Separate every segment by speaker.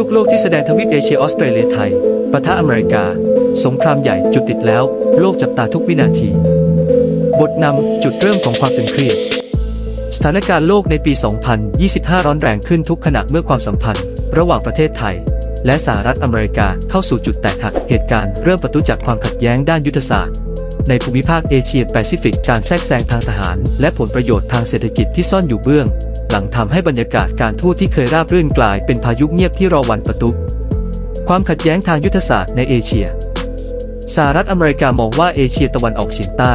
Speaker 1: ลูกโลกที่แสดงทวีปเอเชียออสเตรเลียไทยปะทะอเมริกา สงครามใหญ่จุดติดแล้ว โลกจับตาทุกวินาที บทนำจุดเริ่มของความตึงเครียด สถานการณ์โลกในปี 2025 ร้อนแรงขึ้นทุกขณะเมื่อความสัมพันธ์ ระหว่างประเทศไทย และสหรัฐอเมริกาเข้าสู่จุดแตกหักเหตุการณ์เริ่มประทุจากความขัดแย้งด้านยุทธศาสตร์ในภูมิภาคเอเชียแปซิฟิก การแทรกแซงทางทหาร และผลประโยชน์ทางเศรษฐกิจที่ซ่อนอยู่เบื้อง หลังทำให้บรรยากาศการทูตที่เคยราบรื่นกลายเป็นพายุเงียบที่รอวันประทุความขัดแย้งทางยุทธศาสตร์ในเอเชียสหรัฐอเมริกามองว่าเอเชียตะวันออกเฉียงใต้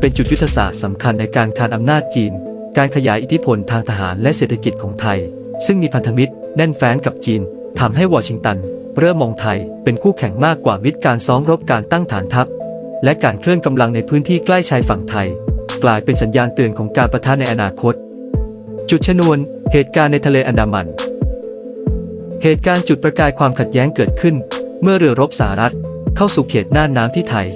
Speaker 1: เป็นจุดยุทธศาสตร์สำคัญในการคานอำนาจจีน การขยายอิทธิพลทางทหารและเศรษฐกิจของไทย ซึ่งมีพันธมิตรแน่นแฟ้นกับจีนทำให้วอชิงตัน เริ่มมองไทยเป็นคู่แข่งมากกว่ามิตรการซ้อมรบการตั้งฐานทัพ และการเคลื่อนกำลังในพื้นที่ใกล้ชายฝั่งไทย กลายเป็นสัญญาณเตือนของการประทะในอนาคต จุดชนวน เหตุการณ์ในทะเลอันดามัน เหตุการณ์จุดประกายความขัดแย้งเกิดขึ้น เมื่อเรือรบสหรัฐ เข้าสู่เขตน่านน้ำที่ไทย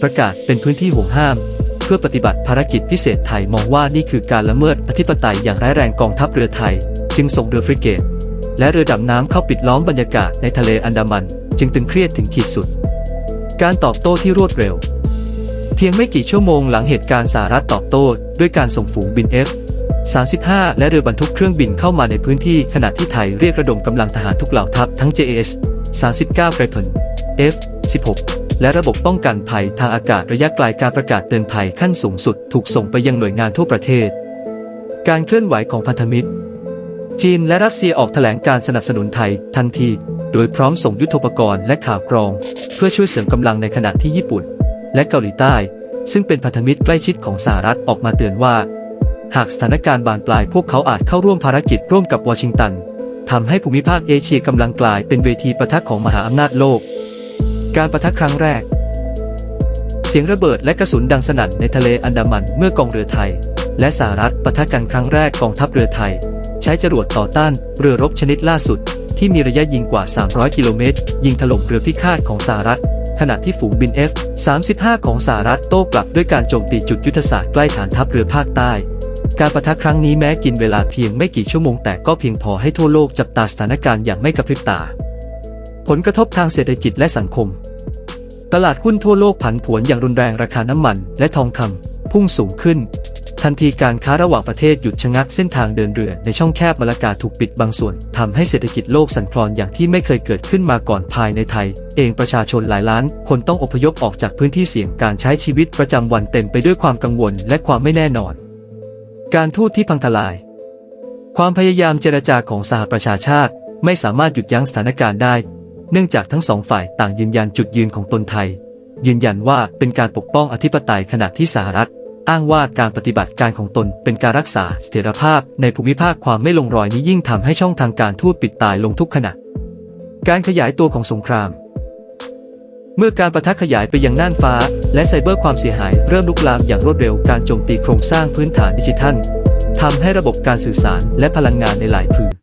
Speaker 1: ประกาศเป็นพื้นที่ห่วงห้าม เพื่อปฏิบัติภารกิจพิเศษไทยมองว่านี่คือการละเมิดอธิปไตยอย่างร้ายแรงกองทัพเรือไทย จึงส่งเรือฟริเกต และเรือดำน้ำเข้าปิดล้อมบรรยากาศในทะเลอันดามัน จึงตึงเครียดถึงขีดสุด การตอบโต้ที่รวดเร็วเพียงไม่กี่ชั่วโมงหลังเหตุการณ์สหรัฐตอบโต้ด้วยการส่งฝูงบิน F 35 และเรือบรรทุกเครื่องบินเข้ามาในพื้นที่ขณะที่ไทยเรียกระดมกำลังทหารทุกเหล่าทัพทั้ง JAS 39ไกรพล F 16 และระบบป้องกันภัยทางอากาศระยะไกลการประกาศเตือนภัยขั้นสูงสุดถูกส่งไปยังหน่วยงานทั่วประเทศ การเคลื่อนไหวของพันธมิตร จีนและรัสเซียออกแถลงการสนับสนุนไทยทันที โดยพร้อมส่งยุทโธปกรณ์และข่าวกรอง เพื่อช่วยเสริมกำลังในขณะที่ญี่ปุ่น และเกาหลีใต้ ซึ่งเป็นพันธมิตรใกล้ชิดของสหรัฐออกมาเตือนว่า หากสถานการณ์บานปลายพวกเขาอาจเข้าร่วมภารกิจร่วมกับวอชิงตันทำให้ภูมิภาคเอเชียกำลังกลายเป็นเวทีประทะของมหาอำนาจโลก การประทะครั้งแรก เสียงระเบิดและกระสุนดังสนั่นในทะเลอันดามันเมื่อกองเรือไทย และสหรัฐประทะกันครั้งแรกกองทัพเรือไทย ใช้จรวดต่อต้านเรือรบชนิดล่าสุด ที่มีระยะยิงกว่า 300 กิโลเมตร ยิงถล่มเรือพิฆาตของสหรัฐ ขณะที่ฝูงบิน F-35 ของสหรัฐโต้กลับด้วยการโจมตีจุดยุทธศาสตร์ใกล้ฐานทัพเรือภาคใต้ การประทะครั้งนี้แม้กินเวลาเพียงไม่กี่ชั่วโมงแต่ก็เพียงพอให้ทั่วโลกจับตาสถานการณ์อย่างไม่กระพริบตา ผลกระทบทางเศรษฐกิจและสังคม ตลาดหุ้นทั่วโลกผันผวนอย่างรุนแรงราคาน้ำมันและทองคำพุ่งสูงขึ้น ทันทีการค้าระหว่างประเทศหยุดชะงักเส้นทางเดินเรือในช่องแคบมาลากาถูกปิดบางส่วนทำให้เศรษฐกิจโลกสั่นคลอนอย่างที่ไม่เคยเกิดขึ้นมาก่อนภายในไทย เองประชาชนหลายล้าน คนต้องอพยพออกจากพื้นที่เสี่ยงการใช้ชีวิตประจำวันเต็มไปด้วยความกังวลและความไม่แน่นอน การทูตที่พังทลาย ความพยายามเจรจาของสหประชาชาติไม่สามารถหยุดยั้งสถานการณ์ได้ เนื่องจากทั้งสองฝ่ายต่างยืนยันจุดยืนของตนไทย ยืนยันว่าเป็นการปกป้องอธิปไตยขณะที่สหรัฐ อ้างว่าการปฏิบัติการของตนเป็นการรักษาเสถียรภาพในภูมิภาคความไม่ลงรอยนี้ยิ่งทำให้ช่องทางการทูตปิดตายลงทุกขณะ การขยายตัวของสงคราม เมื่อการประทะขยายไปยังน่านฟ้า และไซเบอร์ความเสียหายเริ่มลุกลามอย่างรวดเร็วการโจมตีโครงสร้างพื้นฐานดิจิทัลทำให้ระบบการสื่อสารและพลังงานในหลายพื้น